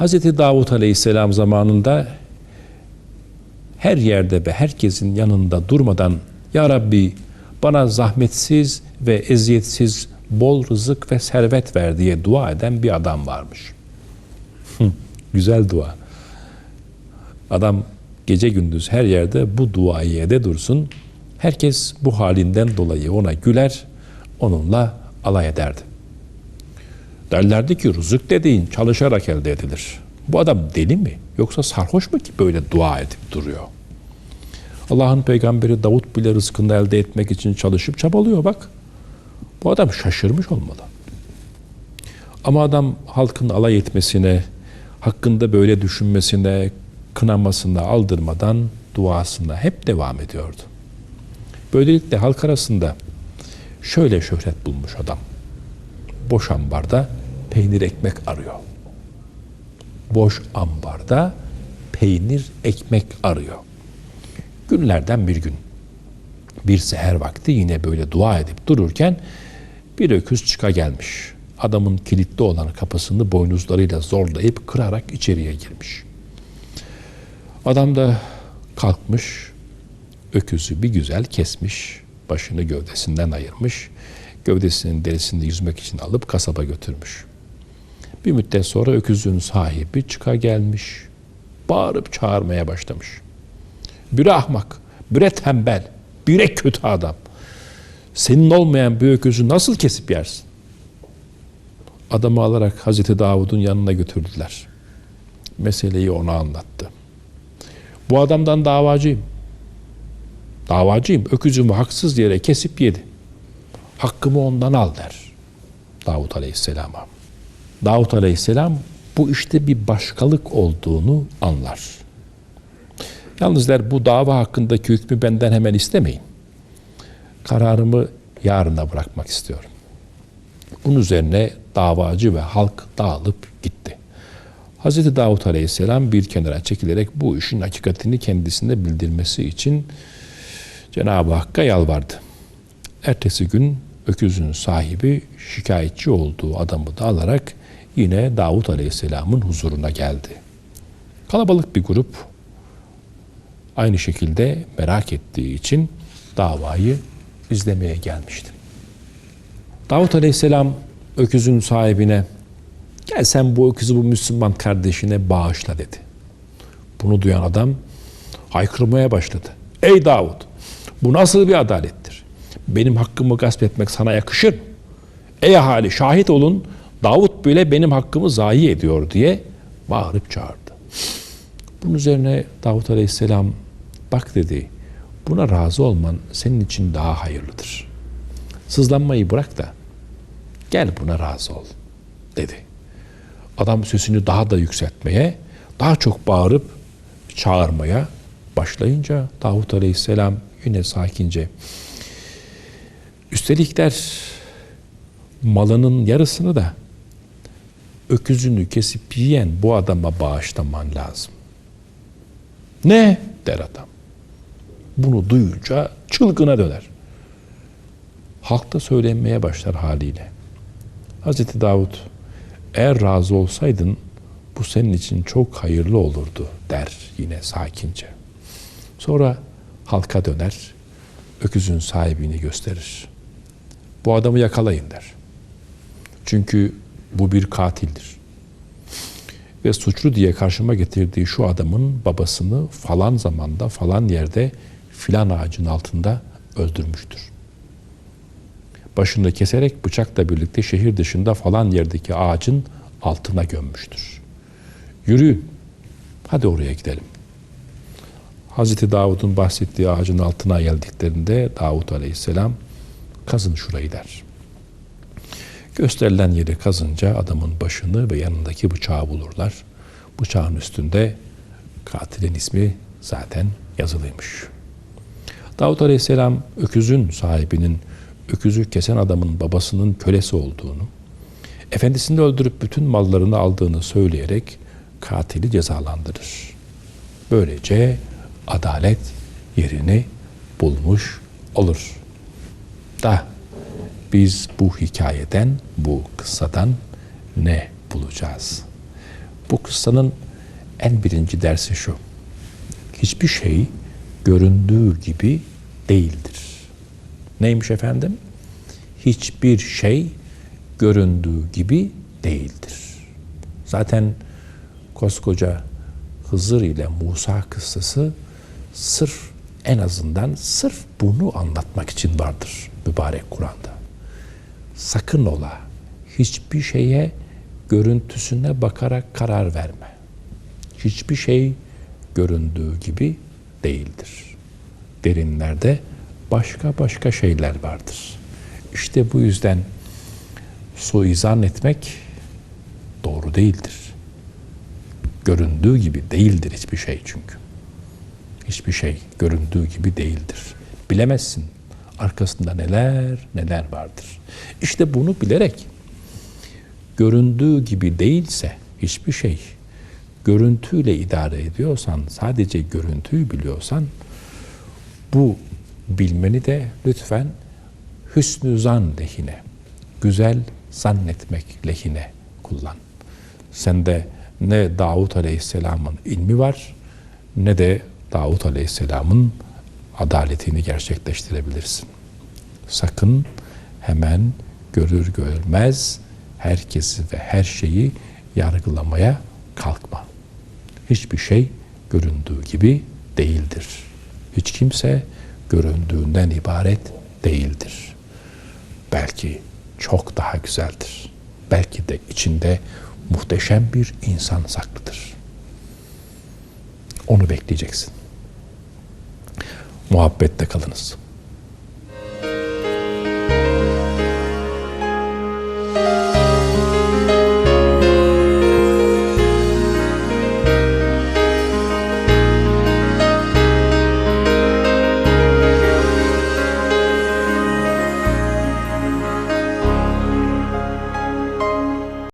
Hz. Davut Aleyhisselam zamanında her yerde ve herkesin yanında durmadan Ya Rabbi bana zahmetsiz ve eziyetsiz bol rızık ve servet ver diye dua eden bir adam varmış. Güzel dua. Adam gece gündüz her yerde bu duayı ede dursun. Herkes bu halinden dolayı ona güler, onunla alay ederdi. Derlerdi ki rızık dediğin çalışarak elde edilir. Bu adam deli mi yoksa sarhoş mu ki böyle dua edip duruyor? Allah'ın peygamberi Davut bile rızkını elde etmek için çalışıp çabalıyor bak. Bu adam şaşırmış olmalı. Ama adam halkın alay etmesine, hakkında böyle düşünmesine, kınamasına aldırmadan duasına hep devam ediyordu. Böylelikle halk arasında şöyle şöhret bulmuş adam. Boş ambarda peynir ekmek arıyor. Boş ambarda peynir ekmek arıyor. Günlerden bir gün bir seher vakti yine böyle dua edip dururken bir öküz çıka gelmiş. Adamın kilitli olan kapısını boynuzlarıyla zorlayıp kırarak içeriye girmiş. Adam da kalkmış, öküzü bir güzel kesmiş, başını gövdesinden ayırmış, gövdesinin derisinde yüzmek için alıp kasaba götürmüş. Bir müddet sonra öküzün sahibi çıka gelmiş, bağırıp çağırmaya başlamış. Bire ahmak, bire tembel, bire kötü adam. Senin olmayan bir öküzü nasıl kesip yersin? Adamı alarak Hazreti Davud'un yanına götürdüler. Meseleyi ona anlattı. Bu adamdan davacıyım. Davacıyım. Öküzümü haksız yere kesip yedi. Hakkımı ondan al der. Davut Aleyhisselam'a. Davut Aleyhisselam bu işte bir başkalık olduğunu anlar. Yalnız der bu dava hakkındaki hükmü benden hemen istemeyin. Kararımı yarına bırakmak istiyorum. Bunun üzerine davacı ve halk dağılıp gitti. Hz. Davut Aleyhisselam bir kenara çekilerek bu işin hakikatini kendisine bildirmesi için Cenab-ı Hakk'a yalvardı. Ertesi gün öküzün sahibi şikayetçi olduğu adamı da alarak yine Davut Aleyhisselam'ın huzuruna geldi. Kalabalık bir grup aynı şekilde merak ettiği için davayı izlemeye gelmişti. Davut Aleyhisselam öküzün sahibine gel sen bu öküzü bu Müslüman kardeşine bağışla dedi. Bunu duyan adam haykırmaya başladı. Ey Davut bu nasıl bir adalettir? Benim hakkımı gasp etmek sana yakışır mı? Ey ahali şahit olun Davut bile benim hakkımı zayi ediyor diye bağırıp çağırdı. Bunun üzerine Davut Aleyhisselam bak dedi buna razı olman senin için daha hayırlıdır. Sızlanmayı bırak da gel buna razı ol dedi. Adam sesini daha da yükseltmeye, daha çok bağırıp çağırmaya başlayınca Davut Aleyhisselam yine sakince üstelik der malının yarısını da öküzünü kesip yiyen bu adama bağışlaman lazım. Ne der adam. Bunu duyunca çılgına döner. Halkta söylenmeye başlar haliyle. Hazreti Davut eğer razı olsaydın bu senin için çok hayırlı olurdu der yine sakince. Sonra halka döner, öküzün sahibini gösterir. Bu adamı yakalayın der. Çünkü bu bir katildir. Ve suçlu diye karşıma getirdiği şu adamın babasını falan zamanda falan yerde filan ağacın altında öldürmüştür. Başını keserek bıçakla birlikte şehir dışında falan yerdeki ağacın altına gömmüştür. Yürüyün, hadi oraya gidelim. Hazreti Davud'un bahsettiği ağacın altına geldiklerinde Davud Aleyhisselam kazın şurayı der. Gösterilen yeri kazınca adamın başını ve yanındaki bıçağı bulurlar. Bıçağın üstünde katilin ismi zaten yazılıymış. Davut Aleyhisselam öküzün sahibinin öküzü kesen adamın babasının kölesi olduğunu, efendisini öldürüp bütün mallarını aldığını söyleyerek katili cezalandırır. Böylece adalet yerini bulmuş olur. Da biz bu hikayeden, bu kıssadan ne bulacağız? Bu kıssanın en birinci dersi şu. Hiçbir şey göründüğü gibi değildir. Neymiş efendim? Hiçbir şey göründüğü gibi değildir. Zaten koskoca Hızır ile Musa kıssası sırf en azından sırf bunu anlatmak için vardır mübarek Kur'an'da. Sakın ola hiçbir şeye görüntüsüne bakarak karar verme. Hiçbir şey göründüğü gibi değildir. Derinlerde başka başka şeyler vardır. İşte bu yüzden suizan etmek doğru değildir. Göründüğü gibi değildir hiçbir şey çünkü. Hiçbir şey göründüğü gibi değildir. Bilemezsin arkasında neler neler vardır. İşte bunu bilerek göründüğü gibi değilse hiçbir şey görüntüyle idare ediyorsan, sadece görüntüyü biliyorsan bu bilmeni de lütfen hüsnü zan lehine, güzel zannetmek lehine kullan. Sende ne Davut Aleyhisselam'ın ilmi var ne de Davut Aleyhisselam'ın adaletini gerçekleştirebilirsin. Sakın hemen görür görmez herkesi ve her şeyi yargılamaya kalkma. Hiçbir şey göründüğü gibi değildir. Hiç kimse göründüğünden ibaret değildir. Belki çok daha güzeldir. Belki de içinde muhteşem bir insan saklıdır. Onu bekleyeceksin. Muhabbette kalınız.